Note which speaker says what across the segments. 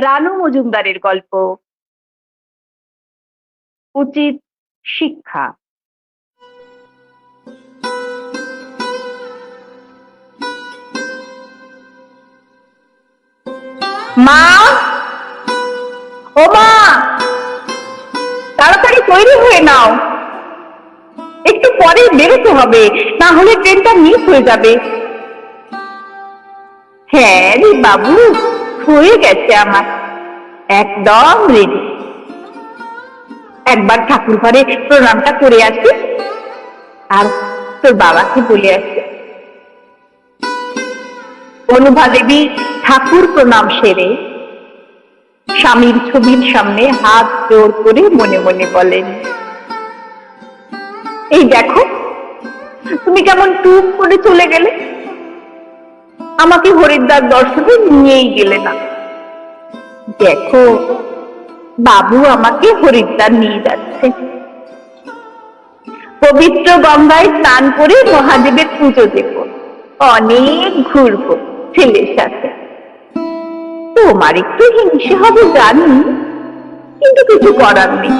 Speaker 1: রানু মজুমদারের গল্প। উচিত শিক্ষা। মা! ও মা! তাড়াতাড়ি তৈরি হয়ে নাও। একটু পরে বেরোতে হবে, না হলে ট্রেনটা মিস হয়ে যাবে। হ্যাঁ রে বাবু। হয়ে গেছে আমার। একদম রেডি একবার ঠাকুর ঘরে প্রণামটা করে আসি। আর তোর বাবাকে বলে আসি। অনুভা দেবী, ঠাকুর প্রণাম সেরে। স্বামীর ছবির সামনে হাত জোর করে মনে মনে বলেন, এই দেখো, তুমি কেমন টুক করে চলে গেলে? আমাকে হরিদ্বার দর্শনে নিয়েই গেলে না। দেখো, বাবু আমাকে হরিদ্বার নিয়ে যাচ্ছে। পবিত্র গঙ্গায় স্নান করে মহাদেবের পুজো দেব। অনেক ঘুরবো ছেলের সাথে। তোমার একটু হিংসে হবে জানি, কিন্তু কিছু করার নেই।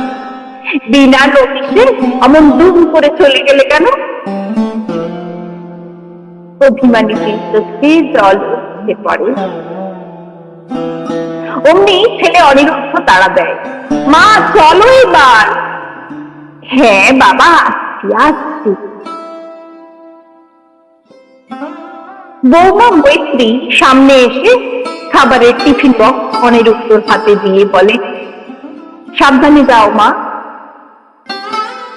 Speaker 1: বিনা নোটিশে অমন দুম করে চলে গেলে কেন? জল অমনি ছেলে অনিরুদ্ধ তাড়া দেয়, মা, চলো এবার। হ্যাঁ বাবা, আসছি আসছি। বৌমা মৈত্রী সামনে এসে খাবারের টিফিন বক্স অনিরুদ্ধর হাতে দিয়ে বলে, সাবধানে যাও মা।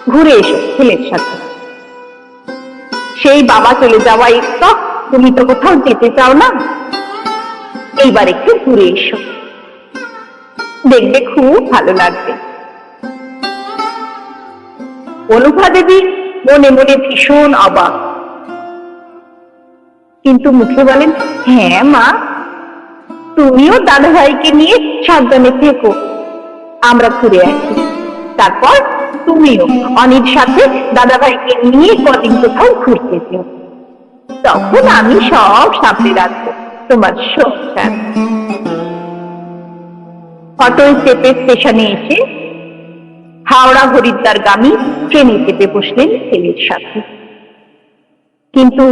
Speaker 1: ঘুরে এসো ছেলের সাথে। সেই বাবা চলে যাওয়া একটু তুমি তো কোথাও যেতে চাও না? এইবার একটু ঘুরে এসো। দেখবে খুব ভালো লাগবে। অনুভা দেবী মনে মনে ভীষণ অবাক। কিন্তু মুখে বলেন হ্যাঁ মা, তুমিও দাদা ভাইকে নিয়ে সাবধানে থেকো। আমরা ঘুরে আসি। তারপর তুমিও অনির সাথে দাদা ভাইকে নিয়ে কদিন কোথাও ঘুরতে যেও। তখন আমি সব সামনে রাখব, তোমার সংসার। অটোয় চেপে স্টেশনে এসে হাওড়া হরিদ্বার গামী ট্রেনে চেপে বসলেন ছেলের সাথে। কিন্তু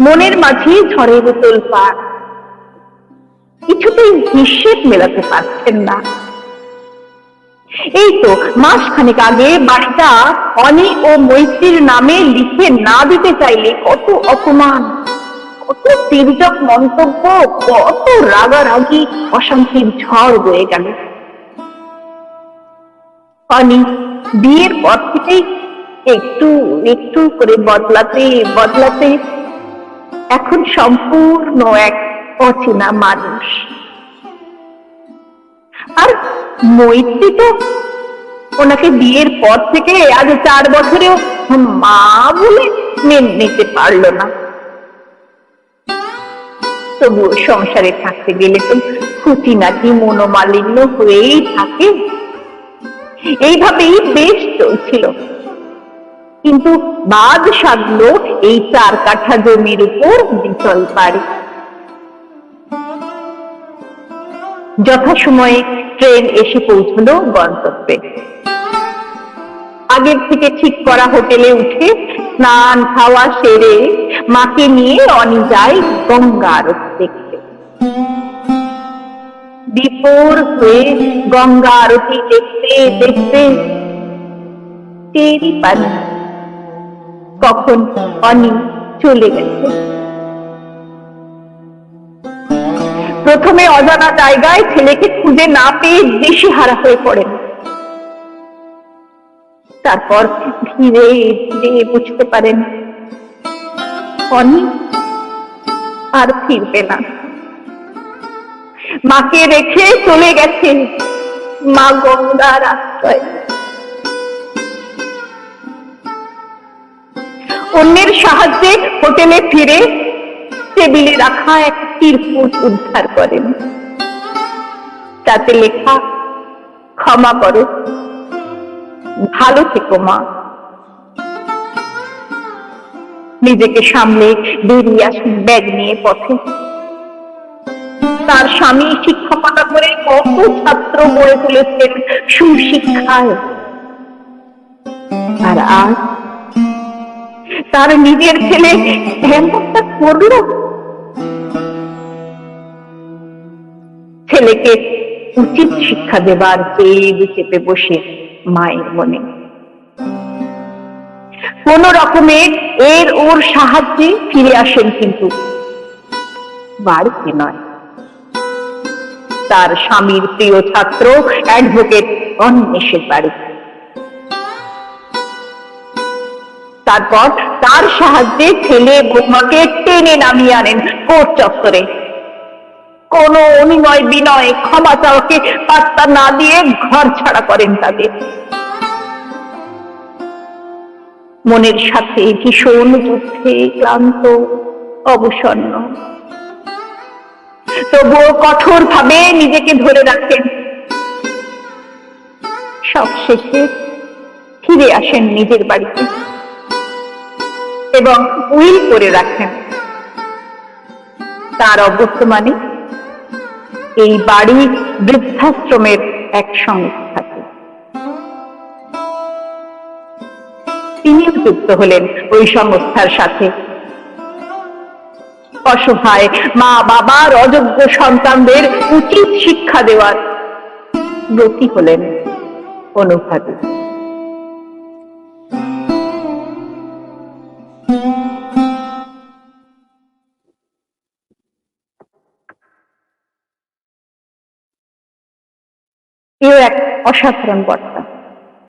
Speaker 1: মনের মাঝে ঝড়ের তোল পার কিছুতেই নিঃশ্বাস মেলাতে পারছেন না। এই তো মাস খানেক আগে বাড়িটা অনি ও মৈত্রীর নামে লিখে না দিতে চাইলে কত অপমান, কত তির্যক মন্তব্য, কত রাগারাগি, অশান্তির ঝড় বয়ে গেল। অনি, বিয়ের পর থেকেই একটু একটু করে বদলাতে বদলাতে এখন সম্পূর্ণ এক অচেনা মানুষ। আর মৈত্রী তো ওনাকে বিয়ের পর থেকে আজ চার বছরেও মা বলে মেনে নিতে পারল না। তবুও সংসারে থাকতে গেলে তো খুঁটিনাটি মনোমালিন্য হয়েই থাকে। এইভাবেই বেশ চলছিল। কিন্তু বাদ সাধলো এই চার কাঠা জমির উপর বিচল পারে যথাসময়ে ট্রেন এসে পৌঁছলো গন্তব্যে। আগের থেকে ঠিক করা হোটেলে উঠে স্নান খাওয়া সেরে মাকে নিয়ে অনি যায় গঙ্গা আরতি দেখতে। বিপর হয়ে গঙ্গা আরতি দেখতে দেখতে টেরই পানি কখন অনি চলে গেছে? প্রথমে অজানা জায়গায় ছেলেকে খুঁজে না পেয়ে বেশি হারা হয়ে পড়েন। তারপর ধীরে ধীরে বুঝতে পারেন আর ফিরবে না। মাকে রেখে চলে গেছে মা গঙ্গার আশ্রয়। অন্যের সাহায্যে হোটেলে ফিরে টেবিলে রাখা এক তিরপুট উদ্ধার করেন। তাতে লেখা, ক্ষমা করো। ভালো থেকো মা। নিজেকে সামলে বেরিয়ে আসুন ব্যাগ নিয়ে পথে। তার স্বামী শিক্ষকতা করে কত ছাত্র গড়ে তুলেছেন সুশিক্ষায়। আর আজ তার নিজের ছেলে করল ছেলেকে উচিত শিক্ষা দেবার জেদ চেপে বসে মায়ের মনে। কোন রকমে এর ওর সাহায্যে ফিরে আসেন কিন্তু। বাড়িতে নয়। তার স্বামীর প্রিয় ছাত্র অ্যাডভোকেট অন্বেষের বাড়িতে। তারপর তার সাহায্যে ছেলে বৌমাকে টেনে নামিয়ে আনেন কোর্ট চত্বরে। কোন অনুনয় বিনয় ক্ষমা চাওয়াকে পাত্তা না দিয়ে ঘর ছাড়া করেন তাদের মনের সাথে ভীষণ যুদ্ধে ক্লান্ত, অবসন্ন। তবুও কঠোর ভাবে নিজেকে ধরে রাখেন। সব শেষে ফিরে আসেন নিজের বাড়িতে। এবং উইল করে রাখেন। তার অবর্তমানে এই বাড়ি বৃদ্ধাশ্রমের এক সংস্থাতে তিনিও যুক্ত হলেন ওই সংস্থার সাথে। অসহায় মা বাবার অযোগ্য সন্তানদের উচিত শিক্ষা দেওয়ার ব্রতী হলেন অনুভাবী। অসাধারণ বার্তা